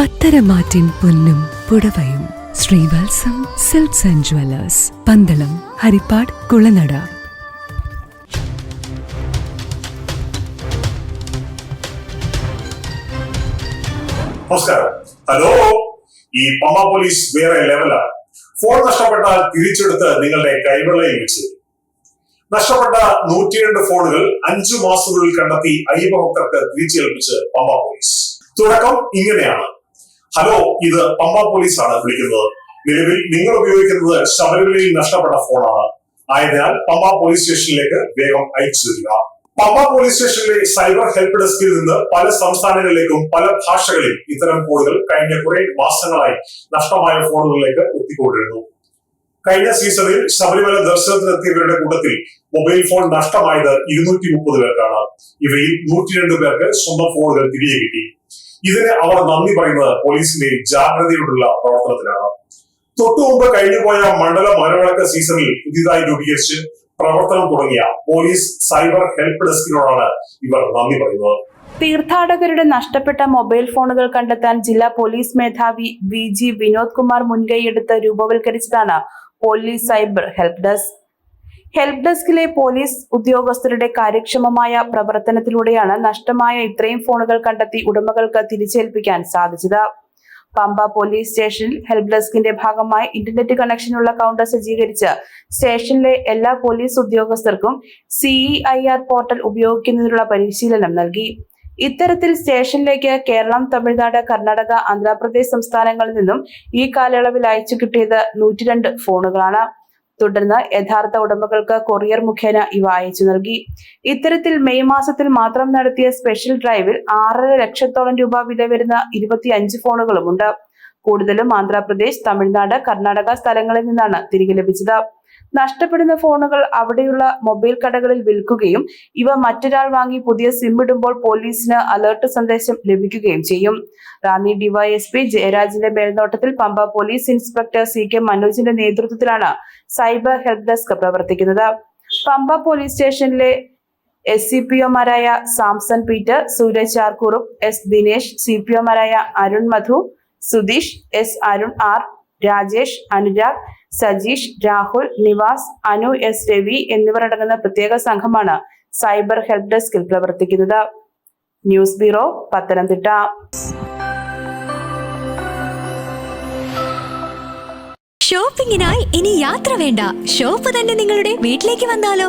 പത്തരമാറ്റിൻ പൊന്നും പുടവയും. Sreevalsam silks and jewellers Pandalam Haripad Kulanada. Hello? ഈ Pamba police വേറെ ലെവലാണ് ഫോൺ നഷ്ടപ്പെട്ടാൽ തിരിച്ചെടുത്ത് നിങ്ങളുടെ കൈവെള്ളയിൽ വെച്ച്. നഷ്ടപ്പെട്ട നൂറ്റിരണ്ട് ഫോണുകൾ അഞ്ചു മാസത്തിനുള്ളിൽ കണ്ടെത്തി അയ്യപ്പ ഭക്തർക്ക് തിരിച്ചേൽപ്പിച്ച് പമ്പ പോലീസ്. തുടക്കം ഇങ്ങനെയാണ്. ഹലോ ഇത് പമ്പ പോലീസ് ആണ് വിളിക്കുന്നത്. നിലവിൽ നിങ്ങൾ ഉപയോഗിക്കുന്നത് ശബരിമലയിൽ നഷ്ടപ്പെട്ട ഫോണാണ്. ആയതിനാൽ പമ്പ പോലീസ് സ്റ്റേഷനിലേക്ക് വേഗം അയച്ചു തരിക. പമ്പ പോലീസ് സ്റ്റേഷനിലെ സൈബർ ഹെൽപ്പ് ഡെസ്കിൽ നിന്ന് പല സംസ്ഥാനങ്ങളിലേക്കും പല ഭാഷകളിൽ ഇത്തരം കോളുകൾ കഴിഞ്ഞ കുറെ മാസങ്ങളായി നഷ്ടമായ ഫോണുകളിലേക്ക് എത്തിക്കൊണ്ടിരുന്നു. കഴിഞ്ഞ സീസണിൽ ശബരിമല ദർശനത്തിനെത്തിയവരുടെ കൂട്ടത്തിൽ മൊബൈൽ ഫോൺ നഷ്ടമായത് ഇരുന്നൂറ്റി മുപ്പത് പേർക്കാണ്. ഇവയിൽ നൂറ്റിരണ്ട് പേർക്ക് സ്വന്തം ഫോണുകൾ തിരികെ കിട്ടി. ഇതിന് അവർ നന്ദി പറയുന്നത് പോലീസിന്റെ ജാഗ്രതയോടുള്ള പ്രവർത്തനത്തിനാണ് തൊട്ടു മുമ്പ് കഴിഞ്ഞുപോയ മണ്ഡല മരവിളക്ക് സീസണിൽ പുതിയതായി രൂപീകരിച്ച് പ്രവർത്തനം തുടങ്ങിയ പോലീസ് സൈബർ ഹെൽപ്പ് ഡെസ്കിനോടാണ് ഇവർ നന്ദി പറയുന്നത്. തീർത്ഥാടകരുടെ നഷ്ടപ്പെട്ട മൊബൈൽ ഫോണുകൾ കണ്ടെത്താൻ ജില്ലാ പോലീസ് മേധാവി വി ജി വിനോദ് കുമാർ മുൻകൈയെടുത്ത് രൂപവൽക്കരിച്ചതാണ് police cyber help desk. Help ഡെസ്കിലെ police ഉദ്യോഗസ്ഥരുടെ കാര്യക്ഷമമായ പ്രവർത്തനത്തിലൂടെയാണ് നഷ്ടമായ ഇത്രയും ഫോണുകൾ കണ്ടെത്തി ഉടമകൾക്ക് തിരിച്ചേൽപ്പിക്കാൻ സാധിച്ചത്. പമ്പ പോലീസ് സ്റ്റേഷനിൽ ഹെൽപ്പ് ഡെസ്കിന്റെ ഭാഗമായി ഇന്റർനെറ്റ് കണക്ഷനുള്ള കൗണ്ടർ സജ്ജീകരിച്ച് സ്റ്റേഷനിലെ എല്ലാ പോലീസ് ഉദ്യോഗസ്ഥർക്കും സിഇ ആർ പോർട്ടൽ ഉപയോഗിക്കുന്നതിനുള്ള പരിശീലനം നൽകി. ഇത്തരത്തിൽ സ്റ്റേഷനിലേക്ക് കേരളം തമിഴ്നാട് കർണാടക ആന്ധ്രാപ്രദേശ് സംസ്ഥാനങ്ങളിൽ നിന്നും ഈ കാലയളവിൽ അയച്ചു കിട്ടിയത് നൂറ്റിരണ്ട് ഫോണുകളാണ്. തുടർന്ന് യഥാർത്ഥ ഉടമകൾക്ക് കൊറിയർ മുഖേന ഇവ അയച്ചു നൽകി. ഇത്തരത്തിൽ മെയ് മാസത്തിൽ മാത്രം നടത്തിയ സ്പെഷ്യൽ ഡ്രൈവിൽ ആറര ലക്ഷത്തോളം രൂപ വില വരുന്ന ഇരുപത്തിയഞ്ച് ഫോണുകളുമുണ്ട്. കൂടുതലും ആന്ധ്രാപ്രദേശ് തമിഴ്നാട് കർണാടക സ്ഥലങ്ങളിൽ നിന്നാണ് തിരികെ ലഭിച്ചത്. നഷ്ടപ്പെടുന്ന ഫോണുകൾ അവിടെയുള്ള മൊബൈൽ കടകളിൽ വിൽക്കുകയും ഇവ മറ്റൊരാൾ വാങ്ങി പുതിയ സിം ഇടുമ്പോൾ പോലീസിന് അലർട്ട് സന്ദേശം ലഭിക്കുകയും ചെയ്യും. റാന്നി ഡിവൈഎസ്പി ജയരാജിന്റെ മേൽനോട്ടത്തിൽ Pampa police inspector C K മനോജിന്റെ നേതൃത്വത്തിലാണ് സൈബർ ഹെൽപ് ഡെസ്ക് പ്രവർത്തിക്കുന്നത്. പമ്പ പോലീസ് സ്റ്റേഷനിലെ എസ് സി പി ഒമാരായ സാംസൺ പീറ്റർ സൂരജ് ചാർക്കൂറും S Dinesh C P ഒമാരായ Arun Madhu Sudheesh S Arun R Rajesh Anurag Sajeesh Rahul Nivas Anu S Ravi എന്നിവർ അടങ്ങുന്ന പ്രത്യേക സംഘമാണ് cyber help ഡെസ്കിൽ പ്രവർത്തിക്കുന്നത്. News bureau Pathanamthitta. ഷോപ്പിംഗിനായി ഇനി യാത്ര വേണ്ട. ഷോപ്പ് തന്നെ നിങ്ങളുടെ വീട്ടിലേക്ക് വന്നാലോ?